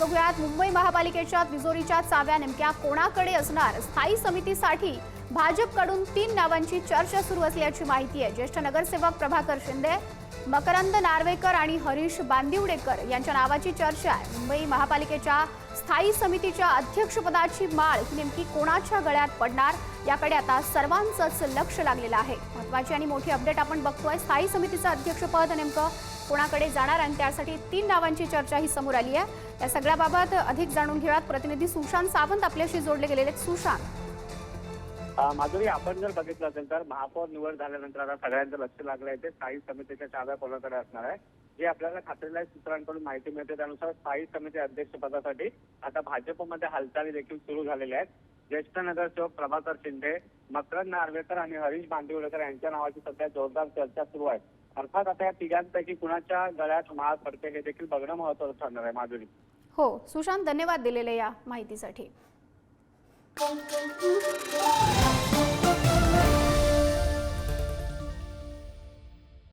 बघूयात मुंबई महापालिकेच्या तिजोरीच्या चाव्या नेमक्या कोणाकडे असणार? स्थायी समितीसाठी भाजपकडून तीन नावांची चर्चा सुरू असल्याची माहिती आहे. ज्येष्ठ नगरसेवक प्रभाकर शिंदे मकरंद नार्वेकर आणि हरीश बांदिवडेकर यांच्या नावाची चर्चा आहे. मुंबई महापालिकेच्या स्थायी समितीच्या अध्यक्षपदाची माळ ही नेमकी कोणाच्या गळ्यात पडणार? याकडे आता सर्वांचंच लक्ष लागलेलं आहे. महत्वाची आणि मोठी अपडेट आपण बघतोय. स्थायी समितीचं अध्यक्षपद नेमकं कोणाकडे जाणार आणि त्यासाठी तीन नावांची चर्चा ही समोर आली आहे. या सगळ्याबाबत अधिक जाणून घेऊयात. प्रतिनिधी सुशांत सावंत आपल्याशी जोडले गेलेले सुशांत. माधुरी आपण जर बघितलं असेल तर महापौर निवड झाल्यानंतर आता सगळ्यांचं लक्ष लागलं आहे. ते स्थायी समितीच्या चाव्या कोणाकडे असणार आहे? जे आपल्याला खात्रीलायक सूत्रांकडून माहिती मिळते त्यानुसार स्थायी समिती अध्यक्षपदासाठी आता भाजपमध्ये हालचाली देखील सुरू झालेल्या आहेत. ज्येष्ठ नगरसेवक प्रभाकर शिंदे मकरंद नार्वेकर आणि हरीश बांदिवडेकर यांच्या नावाची सध्या जोरदार चर्चा सुरू आहे. अर्थात आता या तिघांपैकी कुणाच्या गळ्यात माळ पडते हे देखील बघणं महत्वाचं ठरणार आहे माधुरी. हो सुशांत धन्यवाद दिलेले या माहितीसाठी.